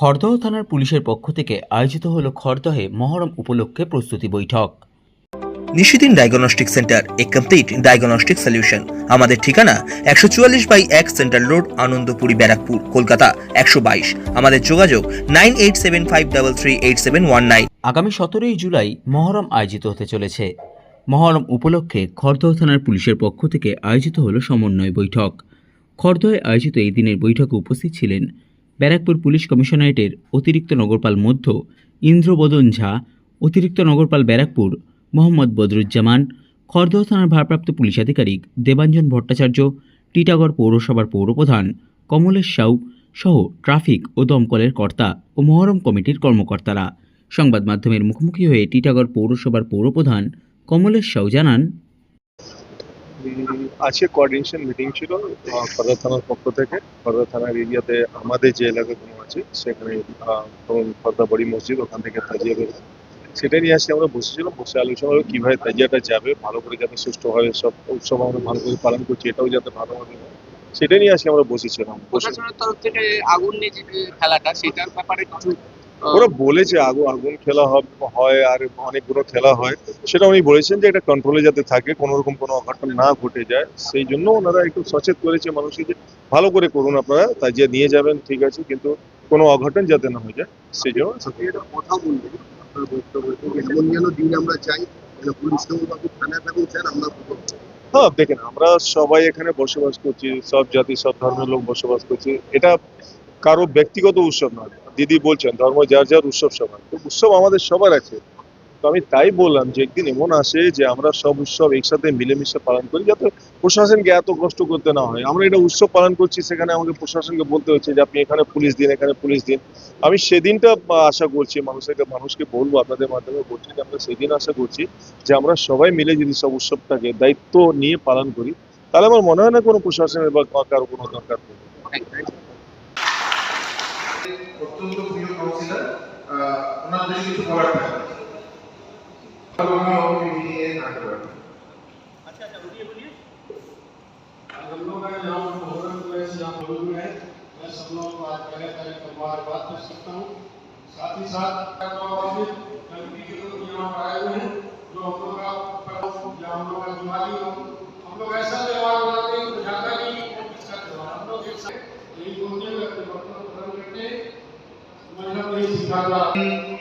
খড়দহ থানার পুলিশের পক্ষ থেকে আয়োজিত হল খড়দহে মহরম উপলক্ষে প্রস্তুতি বৈঠক। নিশিদিন ডায়াগনস্টিক সেন্টার এ কমপ্লিট ডায়াগনস্টিক সলিউশন আমাদের ঠিকানা একশো চুয়াল্লিশ বাই এক সেন্ট্রাল রোড আনন্দপুরি ব্যারাকপুর কলকাতা একশো বাইশ। আমাদের যোগাযোগ nine eight seven five double three eight seven one nine. আগামী সতেরোই জুলাই মহরম আয়োজিত হতে চলেছে। মহরম উপলক্ষে খড়দহ থানার পুলিশের পক্ষ থেকে আয়োজিত হলো সমন্বয় বৈঠক। খড়দহে আয়োজিত এই দিনের বৈঠকে উপস্থিত ছিলেন ব্যারাকপুর পুলিশ কমিশনারেটের অতিরিক্ত নগরপাল মধ্য, ইন্দ্রবদন ঝা, অতিরিক্ত নগরপাল ব্যারাকপুর, মোহাম্মদ বদরুজ্জামান, খড়দহ থানার ভারপ্রাপ্ত পুলিশ আধিকারিক দেবাঞ্জন ভট্টাচার্য, টিটাগড় পৌরসভার পৌরপ্রধান কমলেশ সাউ সহ ট্রাফিক ও দমকলের কর্তা ও মহরম কমিটির কর্মকর্তারা। সংবাদ মাধ্যমের মুখোমুখি হয়ে টিটাগড় পৌরসভার পৌরপ্রধান কমলেশ সাউ জানান আজকে কোঅর্ডিনেশন মিটিং ছিল খড়দা থানার পক্ষ থেকে। খড়দা থানার এরিয়াতে আমাদের যে এলাকাগুলো আছে, সেখানে খড়দা বড়ি মসজিদ ওখান থেকে তাজিয়া বেরোয় সেটা নিয়ে আজকে আমরা বসেছিলাম। বসে আলোচনা হলো কীভাবে তাজিয়াটা যাবে, ভালো করে যাতে সুষ্ঠুভাবে সব উৎসব আমরা ভালো করে পালন করছি, এটাও যাতে ভালোভাবে হয় সেটা নিয়ে আজকে আমরা বসেছিলাম। বসে প্রশাসনের তরফ থেকে আগুন নিয়ে যে খেলাটা, সেটার ব্যাপারে কিছু ওরা বলেছে আগুন আগুন খেলা হবে হয় আর অনেকগুলো খেলা হয়। সেটা উনি বলেছেন যে এটা কন্ট্রোলে যাতে থাকে কোনো রকম কোনো অঘটন না ঘটে যায়। সেই জন্য ওনারা একটু সচেত করেছে মানুষকে যে ভালো করে করুন আপনারা তাই যে নিয়ে যাবেন ঠিক আছে কিন্তু কোনো অঘটন যাতে না হয়ে যায় সেই জন্য কথা বলবেন আপনার বক্তব্য থেকে। এমন যেন দিন আমরা চাই পুলিশ থানায় থাকুন স্যার আমরা হ্যাঁ দেখেন আমরা সবাই এখানে বসবাস করছি সব জাতি সব ধর্মের লোক বসবাস করছি। এটা কারও ব্যক্তিগত উৎসব নয়। দিদি বলছেন, ধর্ম যার যার উৎসব সবার তো উৎসব আমাদের সবার আছে। তো আমি তাই বললাম যে একদিন এমন আসে যে আমরা সব উৎসব একসাথে মিলেমিশে পালন করি, যাতে প্রশাসনকে এত কষ্ট করতে না হয়। আমরা এটা উৎসব পালন করছি, সেখানে আমাকে প্রশাসনকে বলতে হচ্ছে যে আপনি এখানে পুলিশ দিন, এখানে পুলিশ দিন। আমি সেদিনটা আশা করছি মানুষকে মানুষকে বলব, আপনাদের মাধ্যমে বলছি যে আমরা সেদিন আশা করছি যে আমরা সবাই মিলে যদি সব উৎসবটাকে দায়িত্ব নিয়ে পালন করি, তাহলে আমার মনে হয় না কোনো প্রশাসনের বা কারও কোনো দরকার পড়বে। ওনার যদি কিছু বলার থাকে আমি নিয়ে থাকতে পারি हम लोग हैं यहाँ पर मुहर्रम को ऐसे यहाँ मौजूद हैं मैं सब लोगों को आज पहले पहले मुबारकबाद कर सकता हूँ साथ ही साथ नजदीक के लोग यहाँ पर आए हुए हैं जो हम लोग का पर्व या हम लोग का दिवाली हम हम लोग ऐसा त्यौहार मनाते हैं तो जाता नहीं वो किसका त्यौहार हम लोग एक साथ यही बोलते हुए अपने बर्तन को ग्रहण करते हैं मजहब नहीं सिखाता